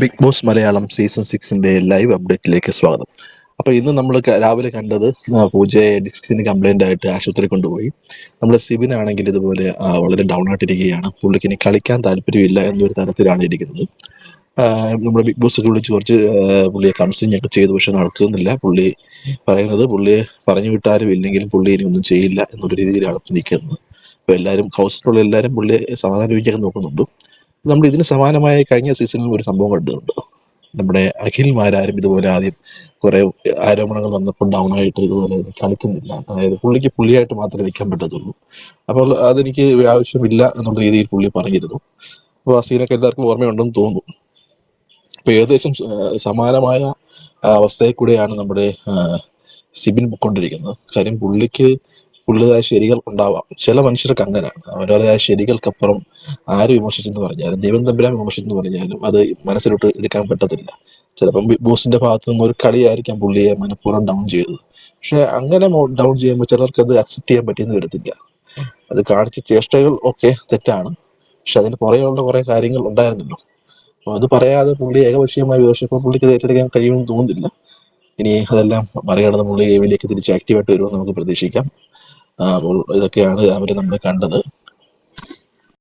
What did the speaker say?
Big Boss Malayalam season സിക്സിന്റെ live അപ്ഡേറ്റിലേക്ക് സ്വാഗതം. അപ്പൊ ഇന്ന് നമ്മൾ രാവിലെ കണ്ടത് പൂജയെ ഡിസ്കിന് കംപ്ലൈന്റ് ആയിട്ട് ആശുപത്രി കൊണ്ടുപോയി. നമ്മൾ സിബിൻ ആണെങ്കിൽ ഇതുപോലെ വളരെ ഡൗൺ ആയിട്ടിരിക്കുകയാണ്. പുള്ളിക്ക് ഇനി കളിക്കാൻ താല്പര്യമില്ല എന്നൊരു തരത്തിലാണ് ഇരിക്കുന്നത്. നമ്മൾ ബിഗ് ബോസ് ഒക്കെ വിളിച്ച് കുറച്ച് പുള്ളിയെ കൗൺസിലിംഗ് ഒക്കെ ചെയ്തു. പക്ഷെ നടക്കുന്നില്ല. പുള്ളി പറയുന്നത് പുള്ളിയെ പറഞ്ഞു വിട്ടാലും ഇല്ലെങ്കിലും പുള്ളി ഇനി ഒന്നും ചെയ്യില്ല എന്നൊരു രീതിയിലാണ് നിൽക്കുന്നത്. അപ്പൊ എല്ലാവരും ഹൗസിലുള്ള എല്ലാവരും പുള്ളിയെ സമാധാനിപ്പിക്കാൻ നോക്കുന്നുണ്ട്. നമ്മൾ ഇതിന് സമാനമായ കഴിഞ്ഞ സീസണിൽ ഒരു സംഭവം കണ്ടിട്ടുണ്ട്. നമ്മുടെ അഖിൽമാരാരും ഇതുപോലെ ആദ്യം കുറെ ആരോപണങ്ങൾ വന്നപ്പോൾ ഡൗൺ ആയിട്ട് ഇതുപോലെ കളിക്കുന്നില്ല. അതായത് പുള്ളിക്ക് പുള്ളിയായിട്ട് മാത്രമേ നിൽക്കാൻ പറ്റത്തുള്ളൂ. അപ്പോൾ അതെനിക്ക് ആവശ്യമില്ല എന്നുള്ള രീതിയിൽ പുള്ളി പറഞ്ഞിരുന്നു. അപ്പോൾ ആ സീനൊക്കെ എല്ലാവർക്കും ഓർമ്മയുണ്ടെന്ന് തോന്നുന്നു. അപ്പൊ ഏകദേശം സമാനമായ അവസ്ഥയിൽ കൂടെയാണ് നമ്മുടെ സിബിൻ പൊക്കൊണ്ടിരിക്കുന്നത് കാര്യം പുള്ളിക്ക് പുള്ളിതായ ശരികൾ ഉണ്ടാവാം. ചില മനുഷ്യർക്ക് അങ്ങനെയാണ്. അവരവരായ ശരികൾക്കപ്പുറം ആര് വിമർശിച്ചെന്ന് പറഞ്ഞാലും ദൈവം തമ്പുരാൻ വിമർശിച്ചെന്ന് പറഞ്ഞാലും അത് മനസ്സിലോട്ട് എടുക്കാൻ പറ്റത്തില്ല. ചിലപ്പം ബിഗ് ബോസിന്റെ ഭാഗത്തു നിന്ന് ഒരു കളിയായിരിക്കാം പുള്ളിയെ മനഃപൂർവം ഡൗൺ ചെയ്തത്. പക്ഷെ അങ്ങനെ ഡൗൺ ചെയ്യുമ്പോൾ ചിലർക്ക് അത് അക്സെപ്റ്റ് ചെയ്യാൻ പറ്റിയെന്ന് വരത്തില്ല. അത് കാണിച്ച ചേഷ്ടകൾ ഒക്കെ തെറ്റാണ്. പക്ഷെ അതിന് പുറകെയുള്ള കുറെ കാര്യങ്ങൾ ഉണ്ടായിരുന്നല്ലോ. അപ്പൊ അത് പറയാതെ പുള്ളി ഏകപക്ഷീയമായി വിമർശിച്ചപ്പോൾ പുള്ളിക്ക് അത് ഏറ്റെടുക്കാൻ കഴിയുമെന്ന് തോന്നുന്നില്ല. ഇനി അതെല്ലാം മറികടന്ന് പുള്ളി ഗെയിമിലേക്ക് തിരിച്ച് ആക്റ്റീവായിട്ട് വരുമെന്ന് നമുക്ക് പ്രതീക്ഷിക്കാം. അപ്പോൾ ഇതൊക്കെയാണ് അവർ നമ്മൾ കണ്ടത്.